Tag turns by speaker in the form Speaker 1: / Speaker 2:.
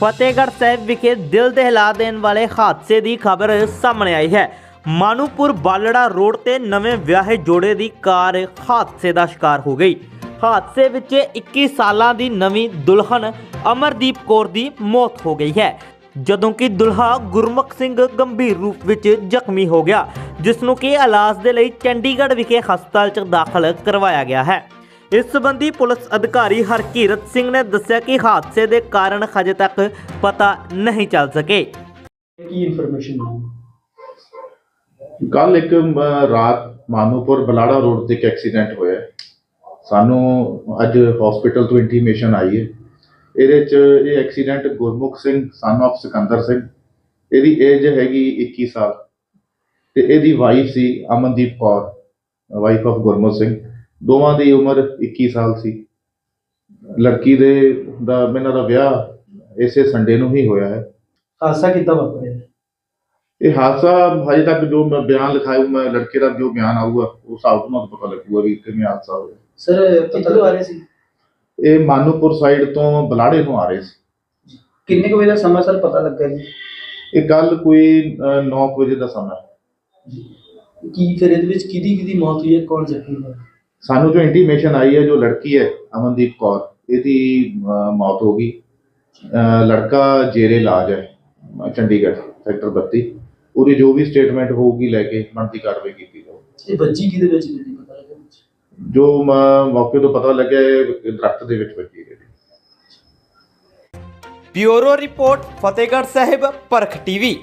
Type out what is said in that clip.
Speaker 1: ਫਤਿਹਗੜ੍ਹ ਸਾਹਿਬ ਵਿਖੇ ਦਿਲ ਦਹਿਲਾ ਦੇਣ ਵਾਲੇ ਹਾਦਸੇ ਦੀ ਖਬਰ ਸਾਹਮਣੇ ਆਈ ਹੈ। ਮਾਨੂਪੁਰ ਬਾਲੜਾ ਰੋਡ ਤੇ ਨਵੇਂ ਵਿਆਹੇ ਜੋੜੇ ਦੀ ਕਾਰ ਹਾਦਸੇ ਦਾ ਸ਼ਿਕਾਰ ਹੋ ਗਈ। ਹਾਦਸੇ ਵਿੱਚ 21 ਸਾਲਾਂ ਦੀ ਨਵੀਂ ਦੁਲਹਨ ਅਮਰਦੀਪ ਕੌਰ ਦੀ ਮੌਤ ਹੋ ਗਈ ਹੈ। ਜਦੋਂ ਕਿ ਦੁਲਹਾ ਗੁਰਮੁਖ ਸਿੰਘ ਗੰਭੀਰ ਰੂਪ ਵਿੱਚ ਜ਼ਖਮੀ ਹੋ ਗਿਆ ਜਿਸ ਨੂੰ ਕਿ ਇਲਾਜ ਦੇ ਲਈ ਚੰਡੀਗੜ੍ਹ ਵਿਖੇ ਹਸਪਤਾਲ 'ਚ ਦਾਖਲ ਕਰਵਾਇਆ ਗਿਆ ਹੈ। ਇਸ ਸੰਬੰਧੀ ਪੁਲਿਸ ਅਧਿਕਾਰੀ ਹਰਕੀਰਤ ਸਿੰਘ ਨੇ ਦੱਸਿਆ ਕਿ ਹਾਦਸੇ ਦੇ ਕਾਰਨ ਹਜੇ ਤੱਕ ਪਤਾ ਨਹੀਂ ਚੱਲ ਸਕੇ।
Speaker 2: ਕੀ ਇਨਫੋਰਮੇਸ਼ਨ
Speaker 3: ਕੱਲ ਇੱਕ ਅਮ, ਰਾਤ ਮਾਨੂਪੁਰ ਬਲਾੜਾ ਰੋਡ ਤੇ ਇੱਕ ਐਕਸੀਡੈਂਟ ਹੋਇਆ। ਹੈ। ਸਾਨੂੰ ਅੱਜ ਹਸਪੀਟਲ ਤੋਂ ਇੰਟੀਮੇਸ਼ਨ ਆਈ ਹੈ। ਇਹਦੇ ਚ ਇਹ accident Gurmukh Singh son of Sikander Singh. ਇਹਦੀ ਏਜ ਹੈਗੀ 21 ਸਾਲ। ਤੇ ਇਹਦੀ ਵਾਈਫ ਸੀ ਅਮਨਦੀਪ ਕੌਰ ਵਾਈਫ of ਗੁਰਮੁਖ ਸਿੰਘ। ਦੋਵਾਂ ਦੀ ਉਮਰ 21 ਸਾਲ ਸੀ। ਲੜਕੀ ਦੇ ਦਾ ਇਹਨਾਂ ਦਾ ਵਿਆਹ ਇਸੇ ਸੰਡੇ ਨੂੰ ਹੀ ਹੋਇਆ ਹੈ।
Speaker 2: ਹਾਦਸਾ ਕਿੱਦਾਂ ਵਾਪਰਿਆ?
Speaker 3: ਇਹ ਹਾਦਸਾ ਹਜੇ ਤੱਕ ਜੋ ਮੈਂ ਬਿਆਨ ਲਿਖਾਇਆ ਮੈਂ ਲੜਕੇ ਦਾ ਜੋ ਬਿਆਨ ਆਊਗਾ ਉਸ ਹਿਸਾਬ ਤੋਂ ਮੈਨੂੰ ਪਤਾ ਲੱਗੂਗਾ ਵੀ ਕਿਵੇਂ ਹਾਦਸਾ ਹੋਇਆ।
Speaker 2: ਸਰ ਕਿੱਥੋਂ ਆ ਰਹੇ ਸੀ?
Speaker 3: ਇਹ ਮਾਨੂਪੁਰ ਸਾਈਡ ਤੋਂ ਬਲਾੜੇ ਨੂੰ ਆ ਰਹੇ ਸੀ।
Speaker 2: ਕਿੰਨੇ ਕੁ ਵਜੇ ਦਾ ਸਮਾਂ ਸਰ ਪਤਾ ਲੱਗਾ ਜੀ?
Speaker 3: ਇਹ ਕੱਲ ਕੋਈ 9 ਵਜੇ ਦਾ ਸਮਾਂ ਹੈ।
Speaker 2: ਕੀ ਫਿਰ ਇਹਦੇ ਵਿੱਚ ਕਿਹਦੀ ਕਿਹਦੀ ਮੌਤ ਹੋਈ ਹੈ? ਕੌਣ ਜ਼ਖਮੀ ਹੋਇਆ?
Speaker 3: ਸਾਨੂੰ ਜੋ ਇੰਟੀਮੇਸ਼ਨ ਆਈ ਹੈ ਜੋ ਲੜਕੀ ਹੈ ਅਮਨਦੀਪ ਕੌਰ ਇਹਦੀ ਮੌਤ ਹੋ ਗਈ। ਲੜਕਾ ਜੇਰੇ ਇਲਾਜ ਹੈ ਚੰਡੀਗੜ੍ਹ ਸੈਕਟਰ 32 ਉਹਦੀ ਜੋ ਵੀ ਸਟੇਟਮੈਂਟ ਹੋਊਗੀ ਲੈ ਕੇ ਬਣਦੀ ਕਾਰਵਾਈ ਕੀਤੀ ਜਾਊਗੀ
Speaker 2: ਇਹ ਬੱਚੀ ਕਿਹਦੇ ਵਿੱਚ ਮਿਲੀ ਪਤਾ ਲੱਗਾ ਕੁਛ?
Speaker 3: ਜੋ ਮੌਕੇ ਤੋਂ ਪਤਾ ਲੱਗਿਆ ਇਹ ਦਰਖਤ ਦੇ ਵਿੱਚ ਵੱਜੀ ਹੈ
Speaker 1: ਬਿਊਰੋ ਰਿਪੋਰਟ ਫਤਿਹਗੜ੍ਹ ਸਾਹਿਬ ਪਰਖ ਟੀਵੀ।